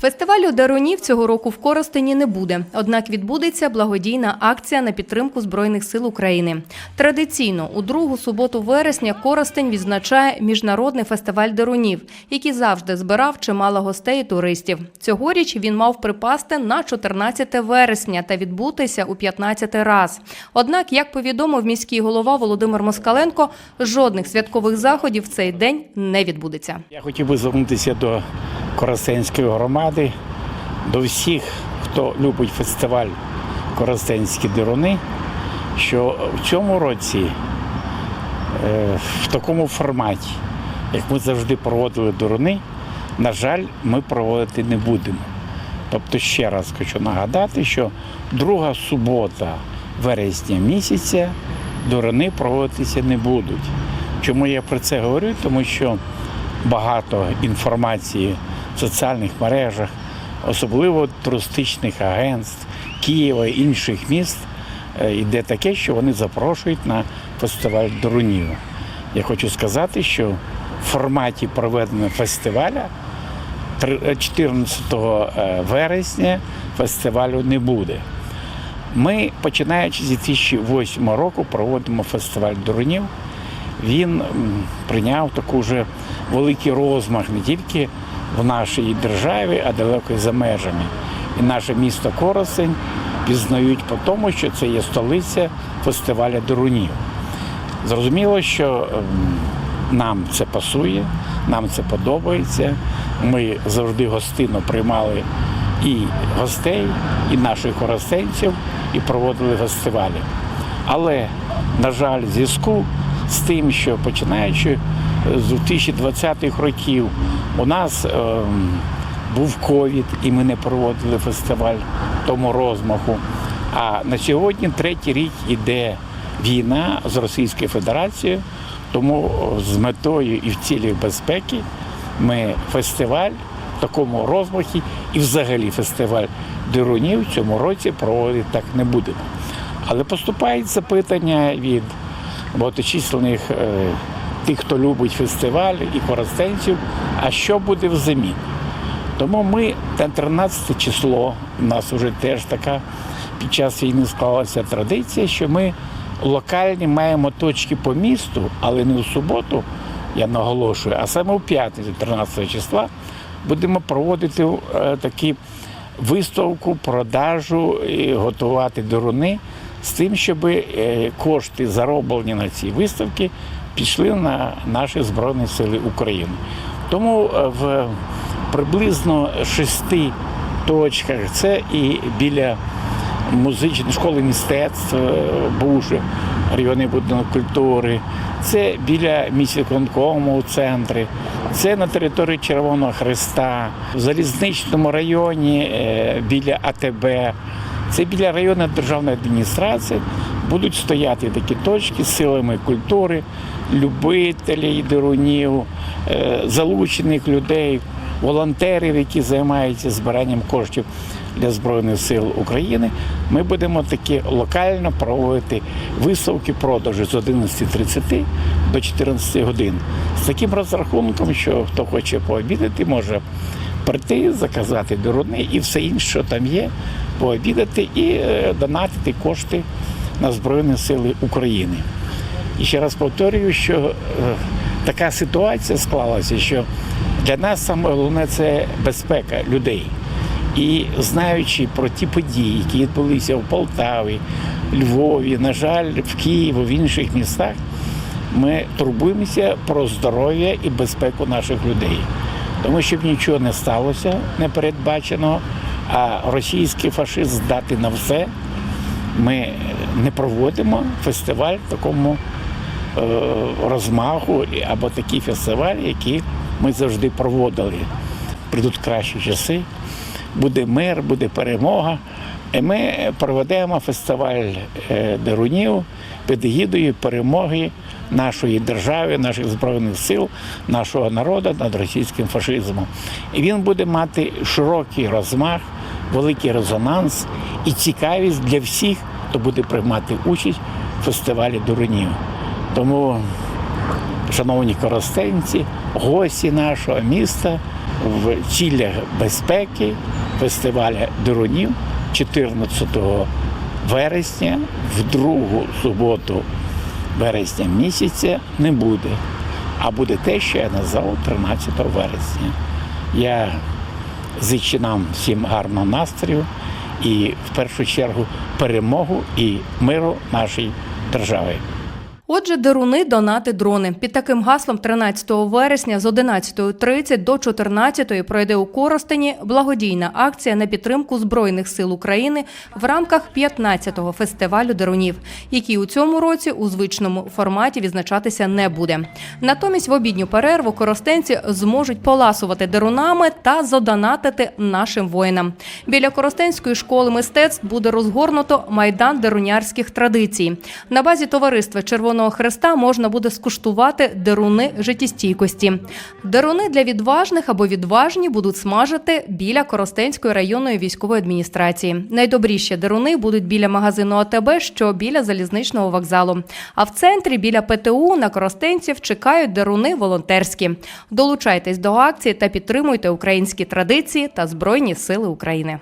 Фестивалю дарунів цього року в Коростені не буде. Однак відбудеться благодійна акція на підтримку Збройних сил України. Традиційно у другу суботу вересня Коростень відзначає міжнародний фестиваль дарунів, який завжди збирав чимало гостей і туристів. Цьогоріч він мав припасти на 14 вересня та відбутися у 15 раз. Однак, як повідомив міський голова Володимир Москаленко, жодних святкових заходів в цей день не відбудеться. Я хотів би звернутися до Коростенської громади, до всіх, хто любить фестиваль Коростенські дируни, що в цьому році е, в такому форматі, як ми завжди проводили дируни, на жаль, ми проводити не будемо. Тобто, ще раз хочу нагадати, що друга субота вересня місяця дуруни проводитися не будуть. Чому я про це говорю? Тому що багато інформації в соціальних мережах, особливо туристичних агентств Києва і інших міст, е, йде таке, що вони запрошують на фестиваль дурунів. Я хочу сказати, що в форматі проведення фестиваля 14 е, вересня фестивалю не буде. Ми, починаючи з 2008 року, проводимо фестиваль дурнів. Він прийняв таку вже великий розмах не тільки в нашій державі, а далеко за межами. І наше місто Коростень пізнають по тому, що це є столиця фестиваля дурунів. Зрозуміло, що ем, нам це пасує, нам це подобається. Ми завжди гостинно приймали і гостей, і наших коростенців, і проводили фестивалі. Але, на жаль, зв'язку з тим, що починаючи з 2020-х років у нас ем, був ковід, і ми не проводили фестиваль тому розмаху. А на сьогодні третій рік іде війна з Російською Федерацією, тому з метою і в цілях безпеки ми фестиваль в такому розмахі і взагалі фестиваль дирунів цьому році проводити так не будемо. Але поступають запитання від багаточисленних е, тих, хто любить фестиваль і коростенців, а що буде взамін? Тому ми на 13 число, у нас вже теж така під час війни склалася традиція, що ми локальні маємо точки по місту, але не у суботу, я наголошую, а саме у п'ятницю, 13 числа, будемо проводити е, такі виставку, продажу і готувати доруни з тим, щоб е, кошти, зароблені на ці виставки, пішли на наші Збройні Сили України. Тому е, в приблизно шести точках це і біля музичної школи мистецтв, е, бувши районний будинок культури, це біля міськвиконкому у центрі, це на території Червоного Христа, в залізничному районі біля АТБ, це біля районної державної адміністрації. Будуть стояти такі точки з силами культури, любителів дерунів, е, залучених людей, волонтерів, які займаються збиранням коштів для Збройних сил України. Ми будемо такі локально проводити виставки продажі з 11.30 до 14 годин. З таким розрахунком, що хто хоче пообідати, може прийти, заказати доруни і все інше, що там є, пообідати і е, донатити кошти на Збройні Сили України. І ще раз повторюю, що е, така ситуація склалася, що для нас саме головне це безпека людей. І знаючи про ті події, які відбулися в Полтаві, Львові, на жаль, в Києві, в інших містах, ми турбуємося про здоров'я і безпеку наших людей. Тому щоб нічого не сталося непередбаченого, а російський фашист здати на все, ми не проводимо фестиваль в такому е, розмаху або такий фестиваль, який ми завжди проводили. Прийдуть кращі часи, буде мир, буде перемога. Ми проведемо фестиваль е, Дерунів під егідою перемоги нашої держави, наших збройних сил, нашого народу над російським фашизмом. І він буде мати широкий розмах, великий резонанс і цікавість для всіх, хто буде приймати участь в фестивалі Дурунів. Тому шановні коростенці, гості нашого міста, в цілях безпеки фестиваля дронів 14 вересня, в другу суботу вересня місяця не буде. А буде те, що я назвав 13 вересня. Я зичу всім гарного настрою і в першу чергу перемогу і миру нашій державі. Отже, деруни донати дрони. Під таким гаслом 13 вересня з 11.30 до 14.00 пройде у Коростені благодійна акція на підтримку Збройних сил України в рамках 15-го фестивалю дерунів, який у цьому році у звичному форматі відзначатися не буде. Натомість в обідню перерву коростенці зможуть поласувати дерунами та задонатити нашим воїнам. Біля Коростенської школи мистецтв буде розгорнуто майдан дерунярських традицій. На базі товариства Червоного Хреста можна буде скуштувати деруни життєстійкості. Деруни для відважних або відважні будуть смажити біля Коростенської районної військової адміністрації. Найдобріші деруни будуть біля магазину АТБ, що біля залізничного вокзалу. А в центрі біля ПТУ на коростенців чекають деруни волонтерські. Долучайтесь до акції та підтримуйте українські традиції та збройні сили України.